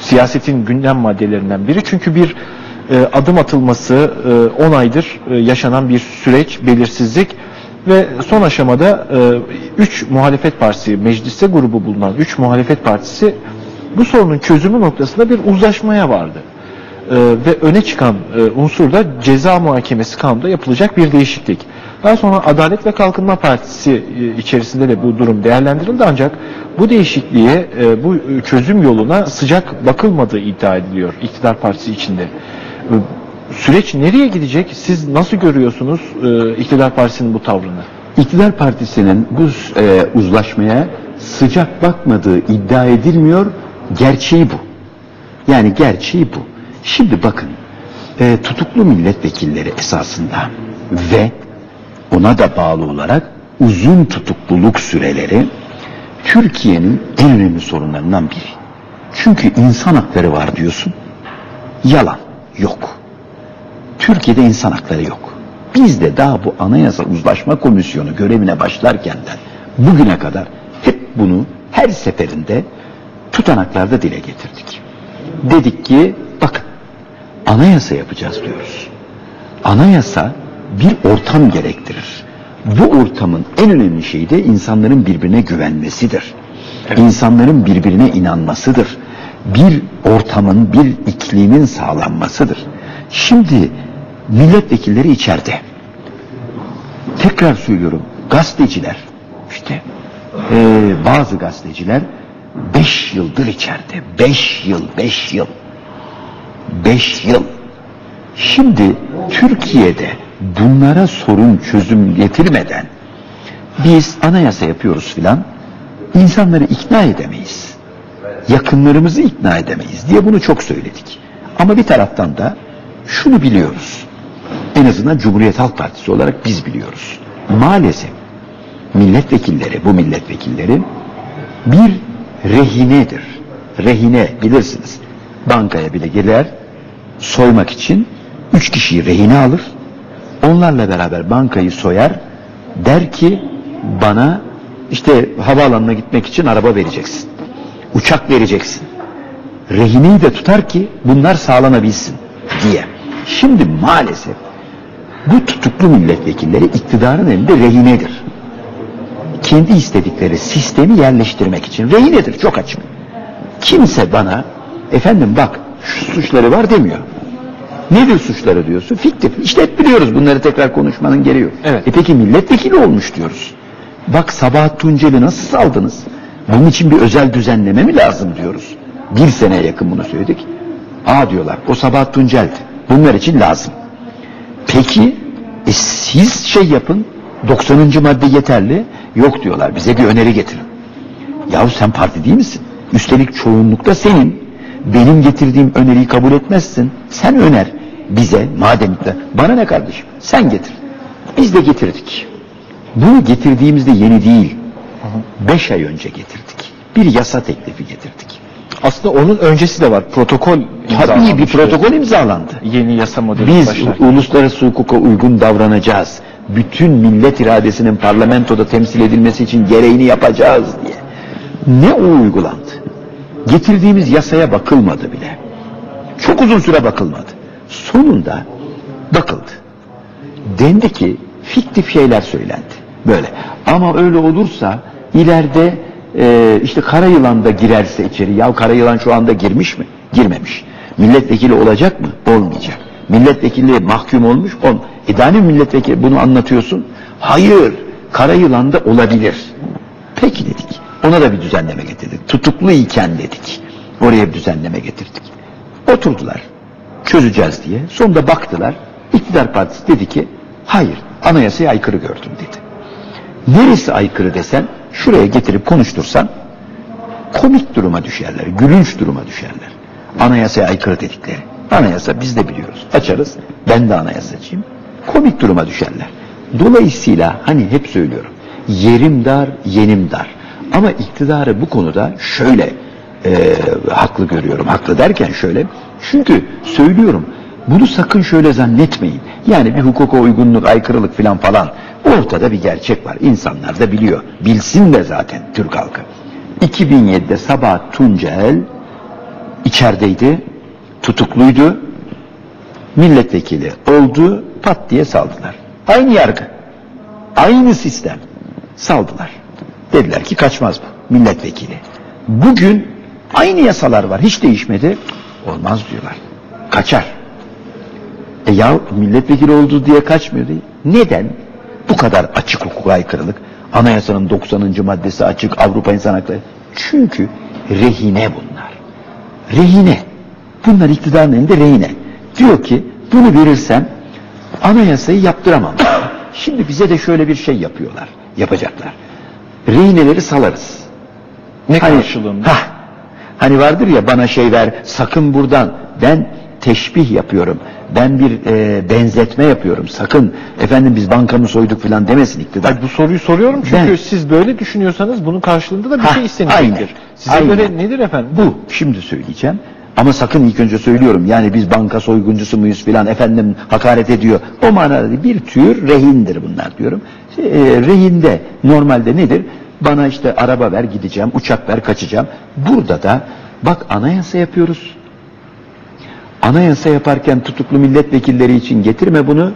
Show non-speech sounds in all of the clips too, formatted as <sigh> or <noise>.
siyasetin gündem maddelerinden biri. Çünkü bir e, adım atılması e, 10 aydır e, yaşanan bir süreç, belirsizlik ve son aşamada 3 muhalefet partisi, mecliste grubu bulunan 3 muhalefet partisi bu sorunun çözümü noktasında bir uzlaşmaya vardı. E, ve öne çıkan e, unsur da ceza muhakemesi kanunda yapılacak bir değişiklik. Daha sonra Adalet ve Kalkınma Partisi e, içerisinde de bu durum değerlendirildi ancak bu değişikliğe, e, bu çözüm yoluna sıcak bakılmadığı iddia ediliyor iktidar partisi içinde. E, süreç nereye gidecek? Siz nasıl görüyorsunuz iktidar partisinin bu tavrını? İktidar partisinin bu uzlaşmaya sıcak bakmadığı iddia edilmiyor. Gerçeği bu. Yani gerçeği bu. Şimdi bakın tutuklu milletvekilleri esasında ve ona da bağlı olarak uzun tutukluluk süreleri Türkiye'nin en önemli sorunlarından biri. Çünkü insan hakları var diyorsun. Yalan. Yok. Türkiye'de insan hakları yok. Biz de daha bu Anayasa Uzlaşma Komisyonu görevine başlarkenden bugüne kadar hep bunu her seferinde tutanaklarda dile getirdik. Dedik ki bakın anayasa yapacağız diyoruz. Anayasa bir ortam gerektirir. Bu ortamın en önemli şeyi de insanların birbirine güvenmesidir. İnsanların birbirine inanmasıdır. Bir ortamın, bir iklimin sağlanmasıdır. Şimdi milletvekilleri içeride. Tekrar söylüyorum, gazeteciler, işte e, bazı gazeteciler beş yıldır içeride. Beş yıl, beş yıl. Beş yıl. Şimdi Türkiye'de bunlara sorun çözüm getirmeden biz anayasa yapıyoruz filan insanları ikna edemeyiz. Yakınlarımızı ikna edemeyiz diye bunu çok söyledik. Ama bir taraftan da şunu biliyoruz. En azından Cumhuriyet Halk Partisi olarak biz biliyoruz. Maalesef milletvekilleri, bu milletvekilleri bir rehinedir. Rehine bilirsiniz. Bankaya bile gelir soymak için üç kişiyi rehine alır. Onlarla beraber bankayı soyar. Der ki bana işte havaalanına gitmek için araba vereceksin. Uçak vereceksin. Rehineyi de tutar ki bunlar sağlanabilsin diye. Şimdi maalesef bu tutuklu milletvekilleri iktidarın elinde rehinedir. Kendi istedikleri sistemi yerleştirmek için. Rehinedir çok açık. Kimse bana efendim bak şu suçları var demiyor. Nedir suçları diyorsun? Fiktif. İşte hep biliyoruz bunları tekrar konuşmanın gereği yok. Evet. E peki milletvekili olmuş diyoruz. Bak Sabahat Tuncel'i nasıl saldınız? Bunun için bir özel düzenleme mi lazım diyoruz. Bir seneye yakın bunu söyledik. Aa diyorlar o Sabahat Tuncel'di. Bunlar için lazım. Peki e siz şey yapın 90. madde yeterli. Yok diyorlar bize bir öneri getirin. Yahu sen parti değil misin? Üstelik çoğunlukta senin. Benim getirdiğim öneriyi kabul etmezsin. Sen öner bize madem de. Bana ne kardeşim? Sen getir. Biz de getirdik. Bunu getirdiğimizde yeni değil. Beş ay önce getirdik. Bir yasa teklifi getirdik. Aslında onun öncesi de var. Protokol Tabii bir protokol imzalandı. Yeni yasa modeli Biz başlarken. uluslararası hukuka uygun davranacağız. Bütün millet iradesinin parlamentoda temsil edilmesi için gereğini yapacağız diye. Ne o uygulandı? Getirdiğimiz yasaya bakılmadı bile. Çok uzun süre bakılmadı. Sonunda bakıldı. Dendi ki fiktif şeyler söylendi. Böyle. Ama öyle olursa ileride e, işte kara yılan da girerse içeri. Ya kara yılan şu anda girmiş mi? Girmemiş. Milletvekili olacak mı? Olmayacak. Milletvekili mahkum olmuş? Ol. E daha ne milletvekili bunu anlatıyorsun? Hayır. Kara yılan da olabilir. Peki dedik. Ona da bir düzenleme getirdik. Tutuklu iken dedik. Oraya bir düzenleme getirdik. Oturdular. Çözeceğiz diye. Sonunda baktılar. İktidar Partisi dedi ki hayır anayasaya aykırı gördüm dedi. Neresi aykırı desen şuraya getirip konuştursan komik duruma düşerler, gülünç duruma düşerler. Anayasaya aykırı dedikleri. Anayasa biz de biliyoruz. Açarız. Ben de anayasacıyım. Komik duruma düşerler. Dolayısıyla hani hep söylüyorum. Yerim dar, yenim dar. Ama iktidarı bu konuda şöyle e, haklı görüyorum. Haklı derken şöyle. Çünkü söylüyorum bunu sakın şöyle zannetmeyin. Yani bir hukuka uygunluk, aykırılık falan falan. Ortada bir gerçek var. İnsanlar da biliyor. Bilsin de zaten Türk halkı. 2007'de Sabah Tuncel içerideydi, tutukluydu, milletvekili oldu, pat diye saldılar. Aynı yargı, aynı sistem saldılar. Dediler ki kaçmaz bu milletvekili. Bugün aynı yasalar var, hiç değişmedi. Olmaz diyorlar. Kaçar. E ya milletvekili oldu diye kaçmıyor değil. Neden? Bu kadar açık hukuka aykırılık. Anayasanın 90. maddesi açık, Avrupa İnsan Hakları. Çünkü rehine bunlar. Rehine. Bunlar iktidarın elinde rehine. Diyor ki bunu verirsem anayasayı yaptıramam. <coughs> Şimdi bize de şöyle bir şey yapıyorlar. Yapacaklar. Rehineleri salarız. Ne Hani- karşılığında? Hah, hani vardır ya bana şey ver sakın buradan ben teşbih yapıyorum. Ben bir e, benzetme yapıyorum. Sakın efendim biz bankamı soyduk falan demesin iktidar. Hayır, bu soruyu soruyorum çünkü Ben- siz böyle düşünüyorsanız bunun karşılığında da bir Hah, şey istenecektir. aynen, Size aynen. göre nedir efendim? Bu şimdi söyleyeceğim. Ama sakın ilk önce söylüyorum. Yani biz banka soyguncusu muyuz filan efendim hakaret ediyor. O manada bir tür rehindir bunlar diyorum. E, rehinde normalde nedir? Bana işte araba ver gideceğim, uçak ver kaçacağım. Burada da bak anayasa yapıyoruz. Anayasa yaparken tutuklu milletvekilleri için getirme bunu.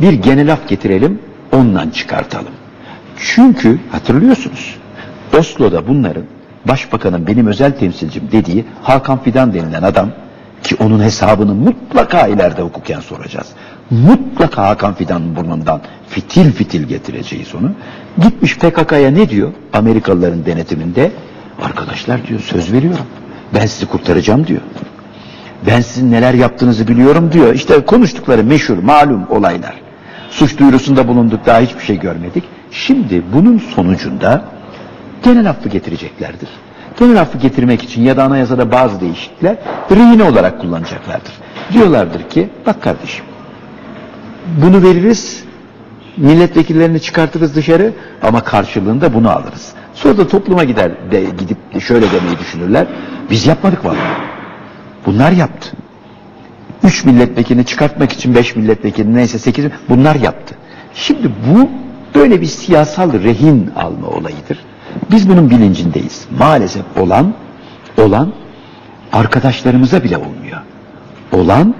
Bir genel af getirelim, ondan çıkartalım. Çünkü hatırlıyorsunuz Oslo'da bunların başbakanın benim özel temsilcim dediği Hakan Fidan denilen adam ki onun hesabını mutlaka ileride hukuken soracağız. Mutlaka Hakan Fidan'ın burnundan fitil fitil getireceğiz onu. Gitmiş PKK'ya ne diyor Amerikalıların denetiminde? Arkadaşlar diyor söz veriyorum. Ben sizi kurtaracağım diyor. Ben sizin neler yaptığınızı biliyorum diyor. İşte konuştukları meşhur, malum olaylar. Suç duyurusunda bulunduk, daha hiçbir şey görmedik. Şimdi bunun sonucunda genel affı getireceklerdir. Genel affı getirmek için ya da anayasada bazı değişiklikler rehine olarak kullanacaklardır. Diyorlardır ki, bak kardeşim, bunu veririz, milletvekillerini çıkartırız dışarı ama karşılığında bunu alırız. Sonra da topluma gider de, gidip şöyle demeyi düşünürler. Biz yapmadık vallahi. Bunlar yaptı. Üç milletvekilini çıkartmak için beş milletvekili neyse sekiz bunlar yaptı. Şimdi bu böyle bir siyasal rehin alma olayıdır. Biz bunun bilincindeyiz. Maalesef olan olan arkadaşlarımıza bile olmuyor. Olan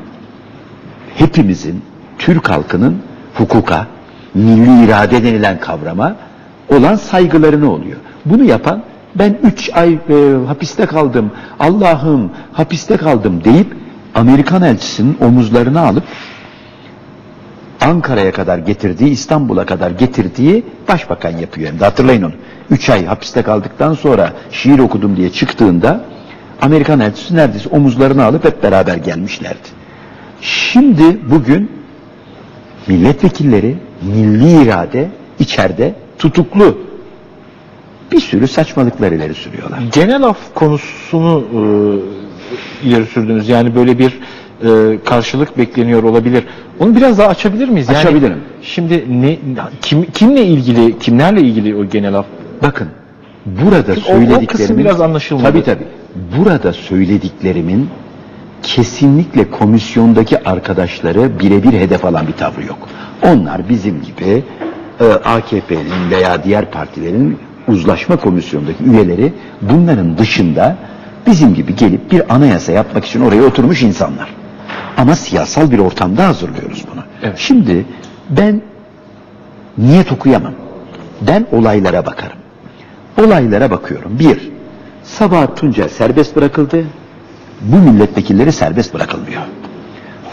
hepimizin Türk halkının hukuka, milli irade denilen kavrama olan saygılarını oluyor. Bunu yapan ben üç ay e, hapiste kaldım, Allah'ım hapiste kaldım deyip Amerikan elçisinin omuzlarına alıp Ankara'ya kadar getirdiği, İstanbul'a kadar getirdiği başbakan yapıyor hem de hatırlayın onu. Üç ay hapiste kaldıktan sonra şiir okudum diye çıktığında Amerikan elçisi neredeyse omuzlarına alıp hep beraber gelmişlerdi. Şimdi bugün milletvekilleri milli irade içeride tutuklu bir sürü saçmalıklar ileri sürüyorlar. Genel af konusunu e, ileri sürdünüz. Yani böyle bir e, karşılık bekleniyor olabilir. Onu biraz daha açabilir miyiz? Yani, Açabilirim. Şimdi ne kim kimle ilgili, kimlerle ilgili o genel af? Bakın burada o- o söylediklerimin kısım biraz anlaşılmadı. Tabii tabii. Burada söylediklerimin kesinlikle komisyondaki arkadaşları birebir hedef alan bir tavrı yok. Onlar bizim gibi e, AKP'nin veya diğer partilerin uzlaşma komisyondaki üyeleri bunların dışında bizim gibi gelip bir anayasa yapmak için oraya oturmuş insanlar. Ama siyasal bir ortamda hazırlıyoruz bunu. Evet. Şimdi ben niyet okuyamam. Ben olaylara bakarım. Olaylara bakıyorum. Bir, Sabahat Tuncel serbest bırakıldı. Bu milletvekilleri serbest bırakılmıyor.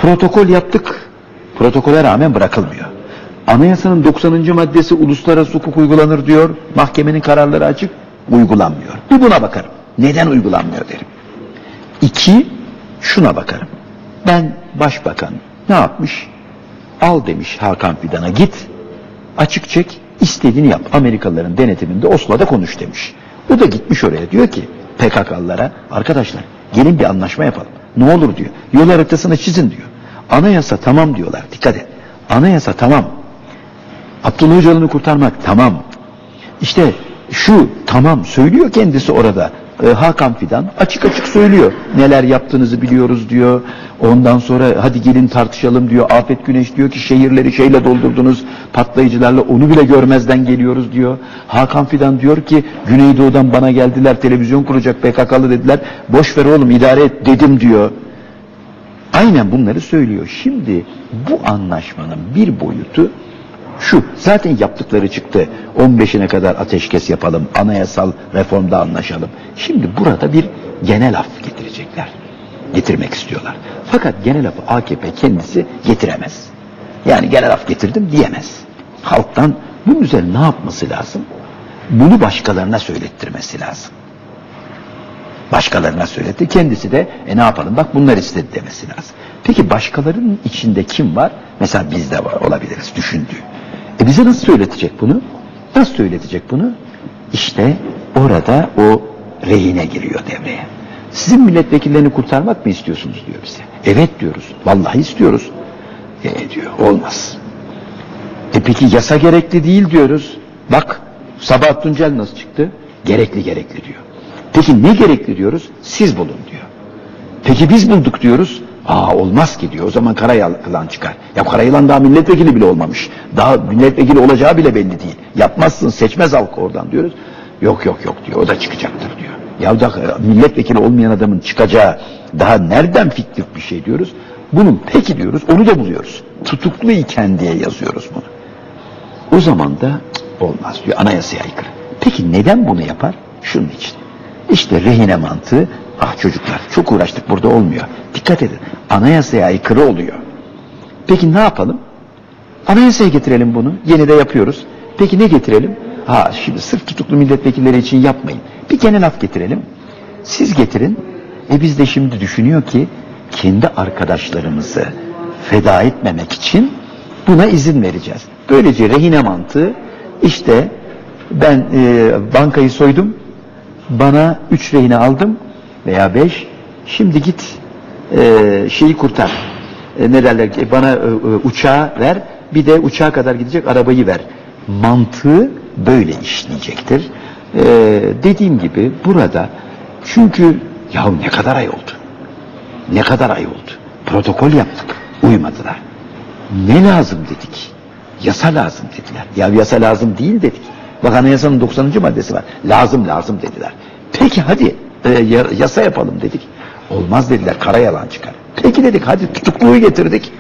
Protokol yaptık. Protokole rağmen bırakılmıyor. Anayasanın 90. maddesi uluslararası hukuk uygulanır diyor. Mahkemenin kararları açık. Uygulanmıyor. Bir buna bakarım. Neden uygulanmıyor derim. İki, şuna bakarım. Ben başbakan ne yapmış? Al demiş Hakan Fidan'a git. Açık çek, istediğini yap. Amerikalıların denetiminde Oslo'da konuş demiş. O da gitmiş oraya diyor ki PKK'lılara arkadaşlar gelin bir anlaşma yapalım. Ne olur diyor. Yol haritasını çizin diyor. Anayasa tamam diyorlar. Dikkat et. Anayasa tamam. Abdullah Öcalan'ı kurtarmak tamam. İşte şu tamam söylüyor kendisi orada. E, Hakan Fidan açık açık söylüyor. Neler yaptığınızı biliyoruz diyor. Ondan sonra hadi gelin tartışalım diyor. Afet Güneş diyor ki şehirleri şeyle doldurdunuz patlayıcılarla onu bile görmezden geliyoruz diyor. Hakan Fidan diyor ki Güneydoğu'dan bana geldiler televizyon kuracak PKK'lı dediler. Boş ver oğlum idare et dedim diyor. Aynen bunları söylüyor. Şimdi bu anlaşmanın bir boyutu şu. Zaten yaptıkları çıktı. 15'ine kadar ateşkes yapalım. Anayasal reformda anlaşalım. Şimdi burada bir genel af getirecekler. Getirmek istiyorlar. Fakat genel afı AKP kendisi getiremez. Yani genel af getirdim diyemez. Halktan bunun üzerine ne yapması lazım? Bunu başkalarına söylettirmesi lazım. Başkalarına söyledi. Kendisi de e ne yapalım bak bunlar istedi demesi lazım. Peki başkalarının içinde kim var? Mesela bizde var olabiliriz düşündüğü. E bize nasıl söyletecek bunu? Nasıl söyletecek bunu? İşte orada o rehine giriyor devreye. Sizin milletvekillerini kurtarmak mı istiyorsunuz diyor bize. Evet diyoruz. Vallahi istiyoruz. E diyor olmaz. E peki yasa gerekli değil diyoruz. Bak Sabah Tuncel nasıl çıktı? Gerekli gerekli diyor. Peki ne gerekli diyoruz? Siz bulun diyor. Peki biz bulduk diyoruz. Aa olmaz ki diyor. O zaman Karayılan çıkar. Ya Karayılan daha milletvekili bile olmamış. Daha milletvekili olacağı bile belli değil. Yapmazsın seçmez halk oradan diyoruz. Yok yok yok diyor. O da çıkacaktır diyor. Ya da milletvekili olmayan adamın çıkacağı daha nereden fiktif bir şey diyoruz. Bunun peki diyoruz. Onu da buluyoruz. Tutuklu iken diye yazıyoruz bunu. O zaman da olmaz diyor. Anayasaya aykırı. Peki neden bunu yapar? Şunun için. İşte rehine mantığı, ah çocuklar çok uğraştık burada olmuyor. Dikkat edin, anayasaya aykırı oluyor. Peki ne yapalım? Anayasaya getirelim bunu, yeni de yapıyoruz. Peki ne getirelim? Ha şimdi sırf tutuklu milletvekilleri için yapmayın. Bir genel af getirelim. Siz getirin. E biz de şimdi düşünüyor ki kendi arkadaşlarımızı feda etmemek için buna izin vereceğiz. Böylece rehine mantığı işte ben e, bankayı soydum bana üç rehine aldım veya beş. Şimdi git e, şeyi kurtar. E, ne derler ki? Bana e, e, uçağı ver bir de uçağa kadar gidecek arabayı ver. Mantığı böyle işleyecektir. E, dediğim gibi burada çünkü ya ne kadar ay oldu? Ne kadar ay oldu? Protokol yaptık uymadılar. Ne lazım dedik? Yasa lazım dediler. Ya yasa lazım değil dedik Bak anayasanın 90. maddesi var. Lazım lazım dediler. Peki hadi e, yasa yapalım dedik. Olmaz dediler. Kara yalan çıkar. Peki dedik hadi tutukluğu getirdik.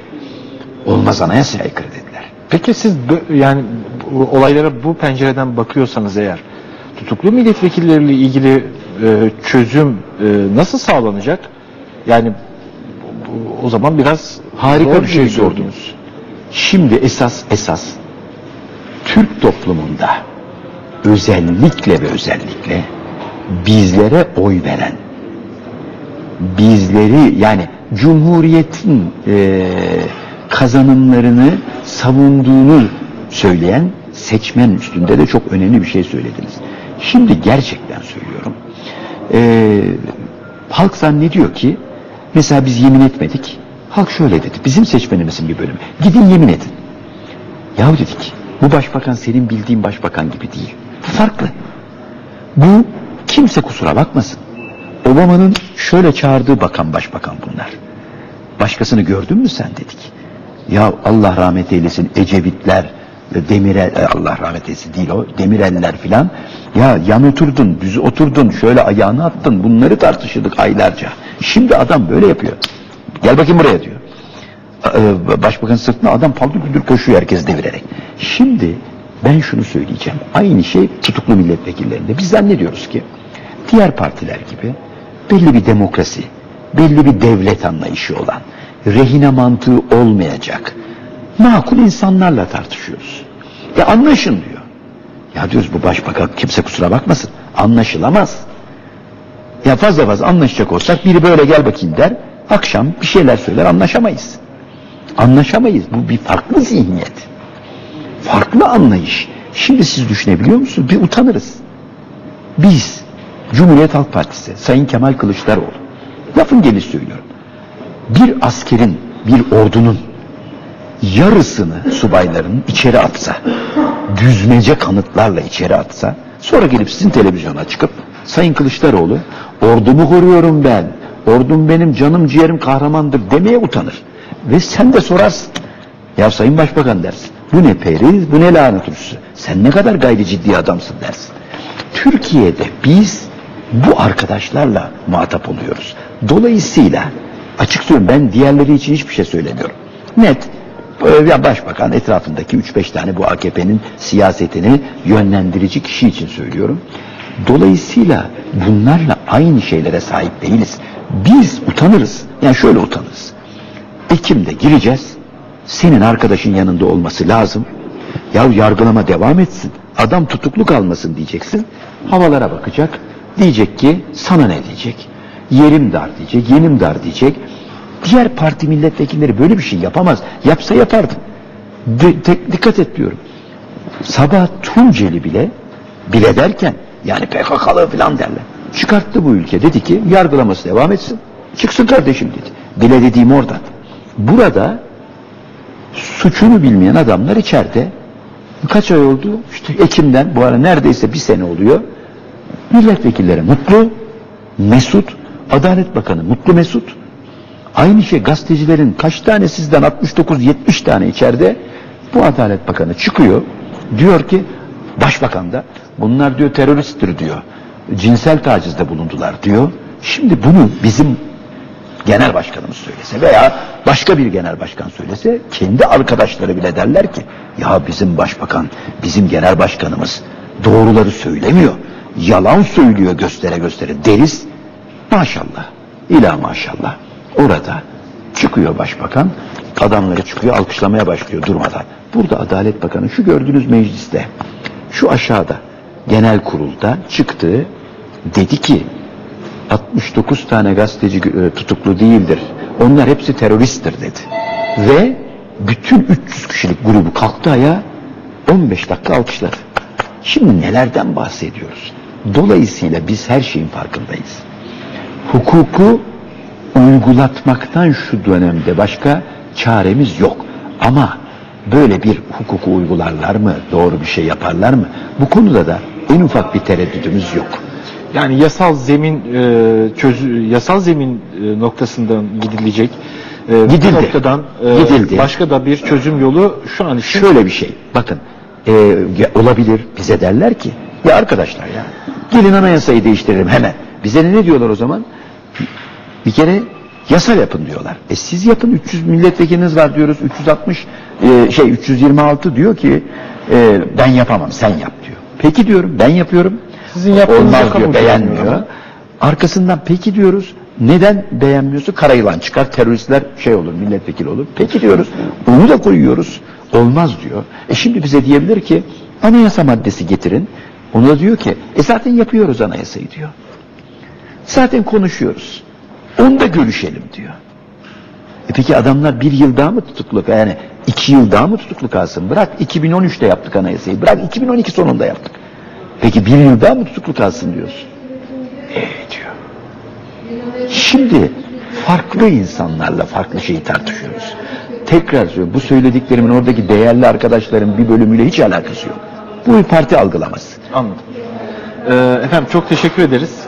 Olmaz anayasaya aykırı dediler. Peki siz yani olaylara bu pencereden bakıyorsanız eğer tutuklu milletvekilleriyle ilgili e, çözüm e, nasıl sağlanacak? Yani bu- o zaman biraz Harika bir şey sordunuz. gördünüz. Şimdi esas esas Türk toplumunda özellikle ve özellikle bizlere oy veren bizleri yani Cumhuriyet'in e, kazanımlarını savunduğunu söyleyen seçmen üstünde de çok önemli bir şey söylediniz. Şimdi gerçekten söylüyorum. E, halk zannediyor ki mesela biz yemin etmedik. Halk şöyle dedi. Bizim seçmenimizin bir bölümü. Gidin yemin edin. Yahu dedik. Bu başbakan senin bildiğin başbakan gibi değil. Farklı. Bu kimse kusura bakmasın. Obama'nın şöyle çağırdığı bakan başbakan bunlar. Başkasını gördün mü sen dedik. Ya Allah rahmet eylesin Ecevitler, Demirel, e, Allah rahmet eylesin değil o, Demireller filan. Ya yan oturdun, düz oturdun, şöyle ayağını attın, bunları tartışırdık aylarca. Şimdi adam böyle yapıyor. Gel bakayım buraya diyor. E, Başbakan sırtına adam paldır küldür koşuyor herkes devirerek. Şimdi ben şunu söyleyeceğim. Aynı şey tutuklu milletvekillerinde. Biz zannediyoruz ki diğer partiler gibi belli bir demokrasi, belli bir devlet anlayışı olan, rehine mantığı olmayacak, makul insanlarla tartışıyoruz. Ya anlaşın diyor. Ya diyoruz bu başbakan kimse kusura bakmasın. Anlaşılamaz. Ya fazla fazla anlaşacak olsak biri böyle gel bakayım der. Akşam bir şeyler söyler anlaşamayız. Anlaşamayız. Bu bir farklı zihniyet. Farklı anlayış. Şimdi siz düşünebiliyor musunuz? Bir utanırız. Biz Cumhuriyet Halk Partisi, Sayın Kemal Kılıçdaroğlu, lafın gelişi söylüyorum. Bir askerin, bir ordunun yarısını subayların içeri atsa, düzmece kanıtlarla içeri atsa, sonra gelip sizin televizyona çıkıp Sayın Kılıçdaroğlu ordumu koruyorum ben. Ordum benim canım ciğerim kahramandır demeye utanır. Ve sen de sorarsın. Ya Sayın Başbakan dersin. Bu ne periz, bu ne lanet uçusu. Sen ne kadar gayri ciddi adamsın dersin. Türkiye'de biz bu arkadaşlarla muhatap oluyoruz. Dolayısıyla açık söylüyorum ben diğerleri için hiçbir şey söylemiyorum. Net ya başbakan etrafındaki 3-5 tane bu AKP'nin siyasetini yönlendirici kişi için söylüyorum. Dolayısıyla bunlarla aynı şeylere sahip değiliz. Biz utanırız. Yani şöyle utanırız. Ekim'de gireceğiz. Senin arkadaşın yanında olması lazım. Ya yargılama devam etsin. Adam tutuklu kalmasın diyeceksin. Havalara bakacak. Diyecek ki sana ne diyecek? Yerim dar diyecek, yenim dar diyecek. Diğer parti milletvekilleri böyle bir şey yapamaz. Yapsa yapardı. Dikkat et diyorum. Sabah Tunceli bile bile derken yani PKK'lı falan derler. Çıkarttı bu ülke. Dedi ki yargılaması devam etsin. Çıksın kardeşim dedi. Bile dediğim oradan. Burada suçunu bilmeyen adamlar içeride. Kaç ay oldu? İşte Ekim'den bu ara neredeyse bir sene oluyor. Milletvekilleri mutlu, mesut, Adalet Bakanı mutlu mesut. Aynı şey gazetecilerin kaç tane sizden 69-70 tane içeride bu Adalet Bakanı çıkıyor. Diyor ki Başbakan da bunlar diyor teröristtir diyor. Cinsel tacizde bulundular diyor. Şimdi bunu bizim genel başkanımız söylese veya başka bir genel başkan söylese kendi arkadaşları bile derler ki ya bizim başbakan, bizim genel başkanımız doğruları söylemiyor. Yalan söylüyor göstere göstere deriz. Maşallah. İla maşallah. Orada çıkıyor başbakan, adamları çıkıyor alkışlamaya başlıyor durmadan. Burada Adalet Bakanı şu gördüğünüz mecliste, şu aşağıda genel kurulda çıktı, dedi ki 69 tane gazeteci e, tutuklu değildir. Onlar hepsi teröristtir dedi. Ve bütün 300 kişilik grubu kalktı ayağa 15 dakika alkışladı. Şimdi nelerden bahsediyoruz? Dolayısıyla biz her şeyin farkındayız. Hukuku uygulatmaktan şu dönemde başka çaremiz yok. Ama böyle bir hukuku uygularlar mı? Doğru bir şey yaparlar mı? Bu konuda da en ufak bir tereddüdümüz yok. Yani yasal zemin e, çözü yasal zemin e, noktasından gidilecek. E, Gidildi. Noktadan e, Gidildi. başka da bir çözüm yolu şu an için Şöyle bir şey. Bakın e, olabilir bize derler ki ya arkadaşlar ya gelin anayasayı değiştirelim hemen. Bize ne diyorlar o zaman? Bir kere yasa yapın diyorlar. E siz yapın 300 milletvekiliniz var diyoruz. 360 e, şey 326 diyor ki e, ben yapamam sen yap diyor. Peki diyorum ben yapıyorum. Sizin Olmaz diyor beğenmiyor. ama. Arkasından peki diyoruz. Neden beğenmiyorsun? Kara yılan çıkar, teröristler şey olur, milletvekili olur. Peki diyoruz. Onu da koyuyoruz. Olmaz diyor. E şimdi bize diyebilir ki anayasa maddesi getirin. Onu da diyor ki e zaten yapıyoruz anayasayı diyor. Zaten konuşuyoruz. Onu da görüşelim diyor. E peki adamlar bir yıl daha mı tutuklu? Yani iki yıl daha mı tutuklu kalsın? Bırak 2013'te yaptık anayasayı. Bırak 2012 sonunda yaptık. Peki bir yıl daha mı tutuklu kalsın diyorsun? E diyor. Şimdi farklı insanlarla farklı şeyi tartışıyoruz. Tekrar söylüyorum bu söylediklerimin oradaki değerli arkadaşların bir bölümüyle hiç alakası yok. Bu bir parti algılaması. anladım. E, efendim çok teşekkür ederiz.